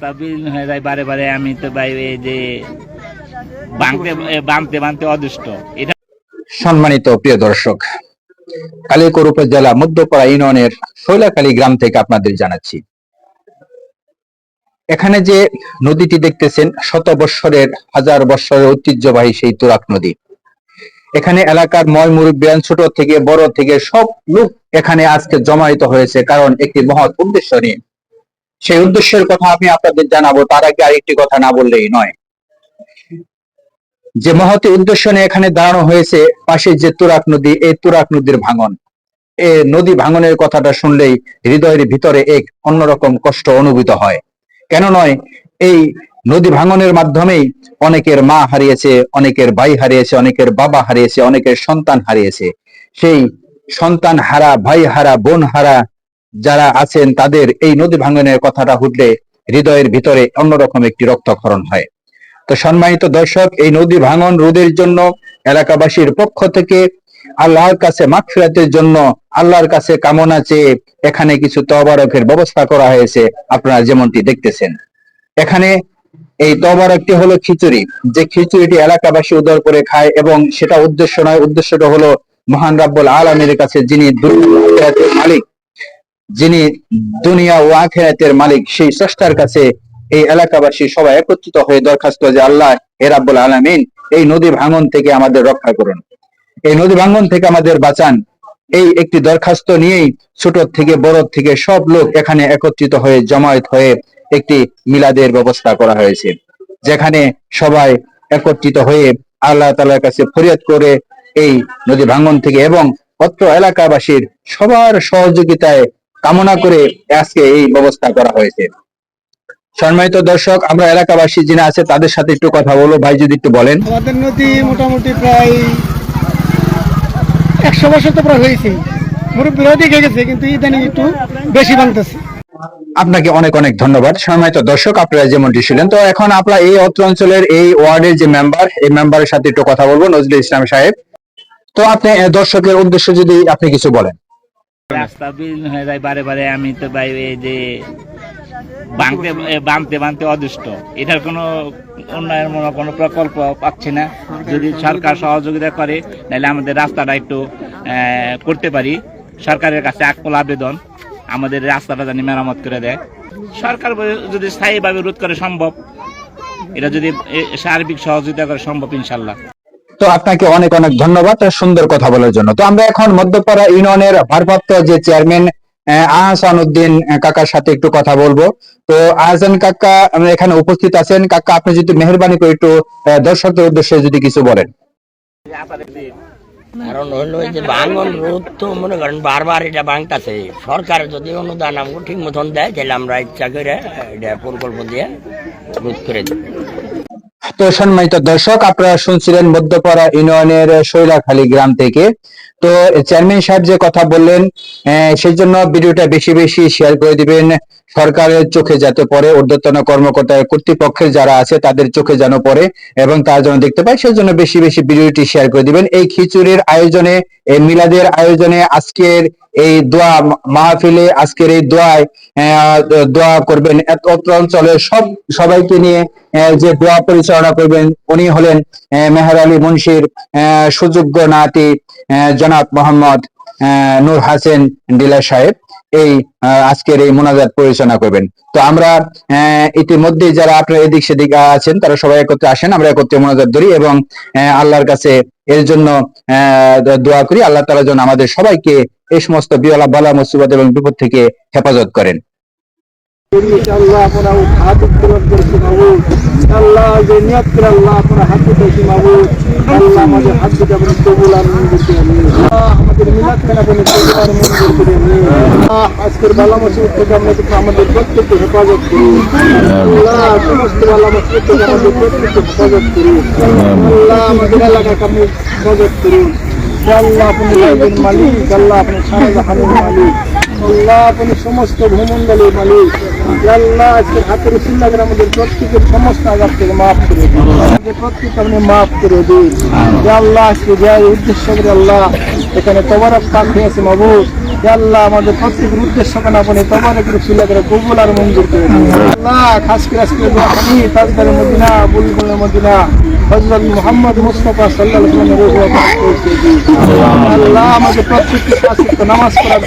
রাস্তা বিলীন হয়ে যায় বারে বারে আমি তো ভাই যে বাঁধতে বাঁধতে বাঁধতে অদৃষ্ট। এটা সম্মানিত প্রিয় দর্শক কালিকর উপজেলা মধ্যপাড়া ইউনিয়নের শৈলাকালী গ্রাম থেকে আপনাদের জানাচ্ছি। এখানে যে নদীটি দেখতেছেন, শত বৎসরের, হাজার বৎসরের ঐতিহ্যবাহী সেই তুরাক নদী। এখানে এলাকার ময় মুরব্বিয়ান ছোট থেকে বড় থেকে সব লোক এখানে আজকে জমায়েত হয়েছে, কারণ একটি মহৎ উদ্দেশ্য নিয়ে। সেই উদ্দেশ্যের কথা আমি আপনাদের জানাব, তার আগে আরেকটি কথা না বললেই নয়। যে মহতি উদ্দেশ্য নিয়ে এখানে দাঁড়ানো হয়েছে, পাশে যে তুরাক নদী, এই তুরাক নদীর ভাঙন। এই নদী ভাঙনের কথাটা শুনলেই হৃদয়ের ভিতরে এক অন্যরকম কষ্ট অনুভূত হয়। কেন নয়, এই নদী ভাঙনের মাধ্যমেই অনেকের মা হারিয়েছে, অনেকের ভাই হারিয়েছে, অনেকের বাবা হারিয়েছে, অনেকের সন্তান হারিয়েছে। সেই সন্তান হারা ভাই হারা বোন হারা যারা আছেন তাদের এই নদী ভাঙনের কথাটা উঠলে হৃদয়ের ভিতরে অন্যরকম একটি রক্তক্ষরণ হয়। তো সম্মানিত দর্শক, এই নদী ভাঙন রোধের জন্য এলাকাবাসীর পক্ষ থেকে আল্লাহর কাছে মাগফিরাতের জন্য আল্লাহর কাছে কামনা চেয়ে এখানে কিছু তবারকের ব্যবস্থা করা হয়েছে। আপনারা যেমনটি দেখতেছেন। এখানে এই তবারকটি হলো খিচুড়ি। যে খিচুড়িটি এলাকাবাসী উদর করে খায় এবং সেটা উদ্দেশ্য নয়, উদ্দেশ্যটা হলো মহান রাব্বুল আলমীর কাছে যিনি মালিক। যিনি দুনিয়া ও আখেরাতের মালিক, সেই স্রষ্টার কাছে এই এলাকাবাসী সবাই একত্রিত হয়ে দরখাস্ত যে আল্লাহ হে রাব্বুল আলামিন এই নদী ভাঙন থেকে আমাদের রক্ষা করুন। এই নদী ভাঙন থেকে আমাদের বাঁচান। এই একটি দরখাস্ত নিয়েই ছোট থেকে বড় থেকে সব লোক এখানে একত্রিত হয়ে জমায়েত হয়ে একটি মিলাদের ব্যবস্থা করা হয়েছে, যেখানে সবাই একত্রিত হয়ে আল্লাহ তাআলার কাছে ফরিয়াদ করে এই নদী ভাঙন থেকে এবং অত্র এলাকাবাসীর সবার সহযোগিতায় কামনা করে আজকে এই ব্যবস্থা করা হয়েছে। সম্মানিত দর্শক আমরা এলাকাবাসী যিনি আছে তাদের সাথে একটু কথা বলব। ভাই যদি একটু বলেন। আমাদের নদী মোটামুটি প্রায় একশো বছর তো প্রায় হয়েছে। মুরব্বীরা দেখে গেছে কিন্তু ইদানিং একটু বেশি বানতেছে আপনাকে অনেক অনেক ধন্যবাদ। সম্মানিত দর্শক আপনারা যেমনটি ছিলেন তো এখন আপনারা এই অত্র অঞ্চলের এই ওয়ার্ডের যে মেম্বার এই মেম্বারের সাথে একটু কথা বলব নজরুল ইসলাম সাহেব। তো আপনি দর্শকের উদ্দেশ্যে যদি আপনি কিছু বলেন। রাস্তা বিলীন হয়ে যায় বারে বারে আমি তো ভাই এই যে বাঁধতে বাঁধতে বাঁধতে অদৃষ্ট। এটার কোনো উন্নয়ন মূলক কোনো প্রকল্প পাচ্ছি না। যদি সরকার সহযোগিতা করে তাহলে আমাদের রাস্তাটা একটু আহ, করতে পারি। সরকারের কাছে আকল আবেদন আমাদের রাস্তাটা জানি মেরামত করে দেয়। সরকার যদি স্থায়ীভাবে রোধ করে সম্ভব এটা যদি সার্বিক সহযোগিতা করে সম্ভব ইনশাল্লাহ। তো আপনাকে অনেক অনেক ধন্যবাদ সুন্দর কথা বলার জন্য। তো আমরা এখন মধ্যপাড়া ইউনিয়নের ভারপ্রাপ্ত যে চেয়ারম্যান আহসান উদ্দিন কাকার সাথে একটু কথা বলব। তো আহসান কাকা এখানে উপস্থিত আছেন। কাকা, আপনি যদি মেহরবানি করে একটু দর্শকদের উদ্দেশ্যে যদি কিছু বলেন। কারণ এই যে ভাঙন রোধ তো, মনে করেন বারবার এটা ভাঙতাছে সরকার যদি অনুদান আমাকে ঠিক মতন দেয়, তাহলে আমরা ইচ্ছা করে এটা প্রকল্প দিয়ে রোধ করে দেবো। তো সম্মানিত দর্শক, আপনারা শুনছিলেন মধ্যপাড়া ইউনিয়নের শৈলাখালী গ্রাম থেকে। তো চেয়ারম্যান সাহেব যে কথা বললেন সেই জন্য ভিডিওটা বেশি বেশি শেয়ার করে দিবেন। সরকারের চোখে যাতে পড়ে, ঊর্ধ্বতন কর্মকর্তা কর্তৃপক্ষের যারা আছে, তাদের চোখে যেন পড়ে এবং তারা যেন দেখতে পায় সেই জন্য বেশি বেশি ভিডিওটি শেয়ার করে দিবেন। এই খিচুড়ির আয়োজনে, এই মিলাদের আয়োজনে আজকের এই দোয়া মাহফিলে, আজকের এই দোয়ায় দোয়া করবেন। অঞ্চলের সব সবাইকে নিয়ে যে দোয়া পরিচালনা করবেন, উনি হলেন মেহর আলী মুন্সির সুযোগ্য নাতি জনাব মোহাম্মদ নূর হাসেন ডিলা সাহেব। এই আজকের এই মোনাজাত পরিচালনা করবেন। তো আমরা ইতিমধ্যে যারা আপনারা এদিক সেদিক আছেন, তারা সবাই একত্রে আসেন, আমরা একত্রে মোনাজাত ধরি এবং আল্লাহর কাছে এর জন্য দোয়া করি, আল্লাহ তালা যেন আমাদের সবাইকে এই সমস্ত বিওলা, বালা, মুসিবত এবং বিপদ থেকে হেফাজত করেন। আল্লাহ, যে নিয়ত করে আল্লাহ, আপনার হাত উঠেছি বাবু আল্লাহ আমাদের হাত দুটো আপনি কবুল আর মঞ্জুর করে নিন আমাদের মিলাদ কেন আপনি কবুল আর মঞ্জুর করে নিন আজকের বালা মুসিবত থেকে কিন্তু আমাদের প্রত্যেককে হেফাজত করি। আল্লাহ সমস্ত বালা মুসিবত থেকে আমাদের প্রত্যেককে হেফাজত করি। আল্লাহ আমাদের এলাকাকে আপনি হেফাজত করুন। আল্লাহ আপনি মালিক আল্লাহ আপনি সারা জাহানের মালিক। আল্লাহ আপনি সমস্ত ভূমণ্ডলের মালিক। আল্লাহ আজকে হাতের উসিল্লা করে আমাদের প্রত্যেকের সমস্ত আঘাত থেকে মাফ করে দিন। প্রত্যেক আপনি মাফ করে দিন। যে আল্লাহ আজকে যে উদ্দেশ্য করে আল্লাহ এখানে তোমার পাক হয়েছে মাবুদ। আল্লাহ আমাদের প্রত্যেকের উদ্দেশ্য কেন আপনি কবুল আর মঞ্জুর করে দিন। আল্লাহ আজকে তাজদারের মদিনা, বুলবুলের মদিনা হযরত মোহাম্মদ মুস্তফা দিন আল্লাহ আমাদের প্রত্যেককে নামাজ পড়ার।